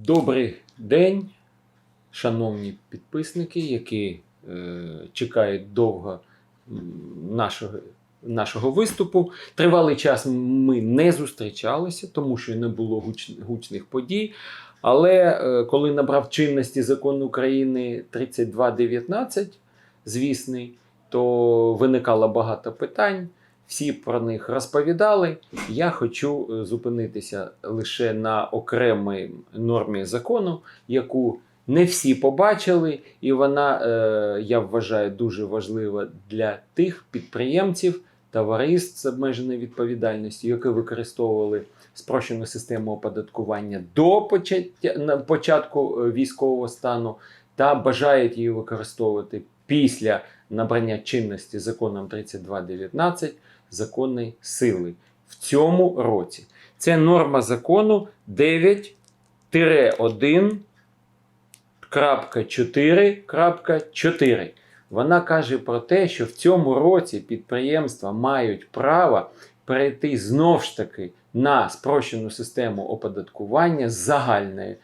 Добрий день, шановні підписники, які е, чекають довго нашого, нашого виступу. Тривалий час ми не зустрічалися, тому що не було гуч, гучних подій. Але е, коли набрав чинності закон України 3219, звісний, то виникало багато питань. Всі про них розповідали. Я хочу е, зупинитися лише на окремій нормі закону, яку не всі побачили, і вона, е, я вважаю, дуже важлива для тих підприємців, товариств з обмеженою відповідальністю, які використовували спрощену систему оподаткування до початку е, військового стану та бажають її використовувати після набрання чинності законом 3219 законної сили в цьому році. Це норма закону 9-1.4.4. Вона каже про те, що в цьому році підприємства мають право перейти знов ж таки на спрощену систему оподаткування загальної,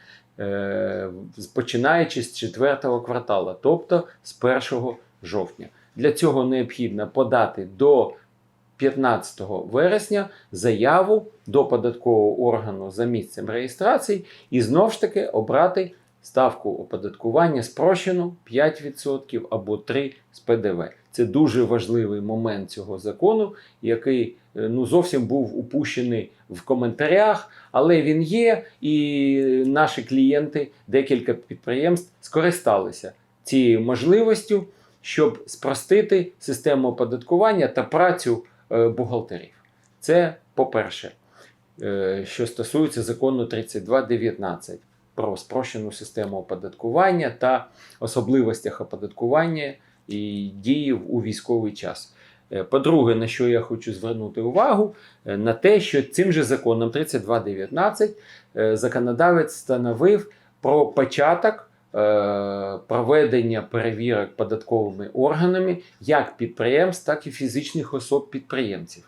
починаючи з 4 кварталу, тобто з 1 жовтня. Для цього необхідно подати до 15 вересня заяву до податкового органу за місцем реєстрації і знов ж таки обрати ставку оподаткування спрощену 5% або 3% з ПДВ. Це дуже важливий момент цього закону, який е, ну, зовсім був упущений в коментарях, але він є, і наші клієнти, декілька підприємств скористалися цією можливістю, щоб спростити систему оподаткування та працю е, бухгалтерів. Це по-перше, е, що стосується закону 3219 про спрощену систему оподаткування та особливостях оподаткування і дії у військовий час. Е, По-друге, на що я хочу звернути увагу, е, на те, що цим же законом 3219 е, законодавець встановив про початок проведення перевірок податковими органами як підприємств, так і фізичних особ-підприємців.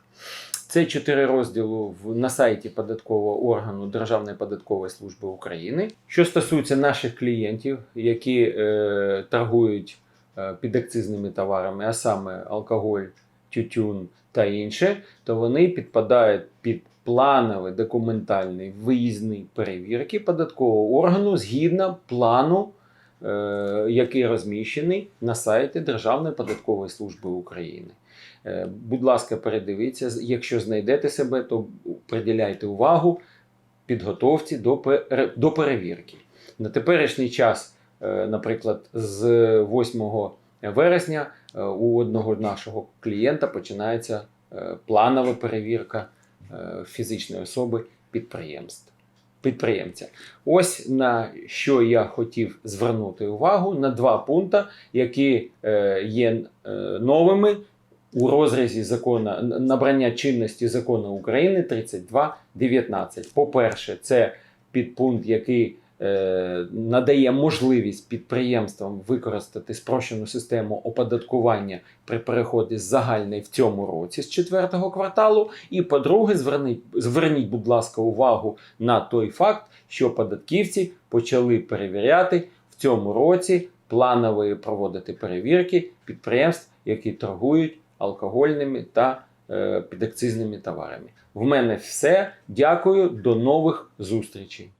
Це чотири розділу на сайті податкового органу Державної податкової служби України. Що стосується наших клієнтів, які е, торгують підакцизними товарами, а саме алкоголь, тютюн та інше, то вони підпадають під планові документальні виїзні перевірки податкового органу згідно плану, е, який розміщений на сайті Державної податкової служби України. Е, Будь ласка, передивіться, якщо знайдете себе, то приділяйте увагу підготовці до, пере- до перевірки. На теперішній час, е, наприклад, з 8 вересня е, у одного нашого клієнта починається е, планова перевірка е, фізичної особи підприємств. Підприємця. Ось на що я хотів звернути увагу на два пункти, які е, є е, новими у розрізі закону набрання чинності закону України 3219. По-перше, це підпункт, який е, надає можливість підприємствам використати спрощену систему оподаткування при переході з загальної в цьому році з четвертого кварталу. І по-друге, зверніть, зверніть, будь ласка, увагу на той факт, що податківці почали перевіряти в цьому році планової проводити перевірки підприємств, які торгують алкогольними та е, підакцизними товарами. В мене все. Дякую, до нових зустрічей.